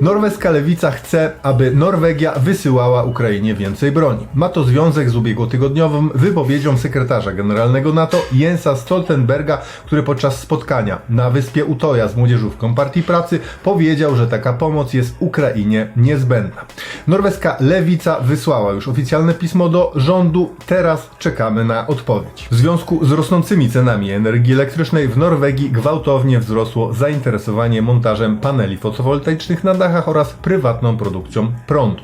Norweska lewica chce, aby Norwegia wysyłała Ukrainie więcej broni. Ma to związek z ubiegłotygodniową wypowiedzią sekretarza generalnego NATO Jensa Stoltenberga, który podczas spotkania na wyspie Utoja z młodzieżówką Partii Pracy powiedział, że taka pomoc jest Ukrainie niezbędna. Norweska lewica wysłała już oficjalne pismo do rządu, teraz czekamy na odpowiedź. W związku z rosnącymi cenami energii elektrycznej w Norwegii gwałtownie wzrosło zainteresowanie montażem paneli fotowoltaicznych na dachach oraz prywatną produkcją prądu.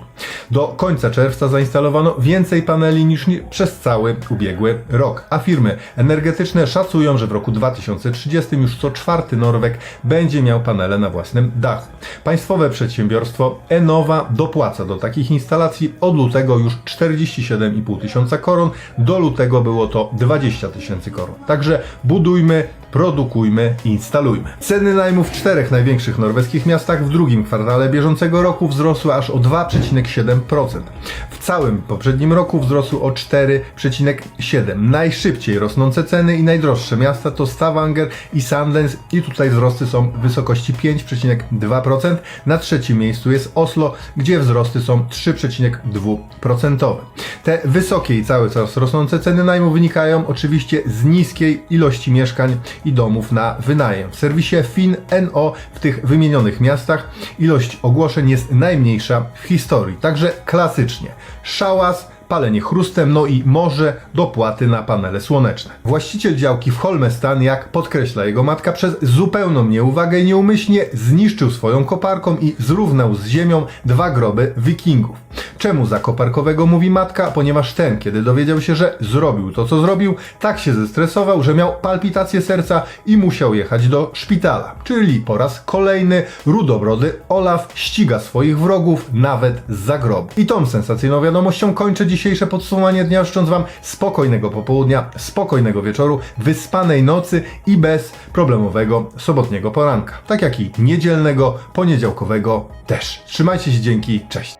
Do końca czerwca zainstalowano więcej paneli niż ni- przez cały ubiegły rok, a firmy energetyczne szacują, że w roku 2030 już co czwarty Norweg będzie miał panele na własnym dachu. Państwowe przedsiębiorstwo Enowa dopłaca do takich instalacji od lutego już 47,5 tysiąca koron, do lutego było to 20 tysięcy koron. Także budujmy, produkujmy, instalujmy. Ceny najmu w czterech największych norweskich miastach w drugim kwartale bieżącego roku wzrosły aż o 2,7%. W całym poprzednim roku wzrosły o 4,7%. Najszybciej rosnące ceny i najdroższe miasta to Stavanger i Sandnes i tutaj wzrosty są w wysokości 5,2%. Na trzecim miejscu jest Oslo, gdzie wzrosty są 3,2%. Te wysokie i cały czas rosnące ceny najmu wynikają oczywiście z niskiej ilości mieszkań i domów na wynajem. W serwisie FinNO w tych wymienionych miastach ilość ogłoszeń jest najmniejsza w historii. Także klasycznie szałas, palenie chrustem, no i może dopłaty na panele słoneczne. Właściciel działki w Holmestan, jak podkreśla jego matka, przez zupełną nieuwagę i nieumyślnie zniszczył swoją koparką i zrównał z ziemią dwa groby wikingów. Czemu za koparkowego mówi matka? Ponieważ ten, kiedy dowiedział się, że zrobił to, co zrobił, tak się zestresował, że miał palpitację serca i musiał jechać do szpitala. Czyli po raz kolejny rudobrody Olaf ściga swoich wrogów nawet z zagrobu. I tą sensacyjną wiadomością kończę dzisiejsze podsumowanie dnia, życząc Wam spokojnego popołudnia, spokojnego wieczoru, wyspanej nocy i bez problemowego sobotniego poranka. Tak jak i niedzielnego, poniedziałkowego też. Trzymajcie się, dzięki, cześć.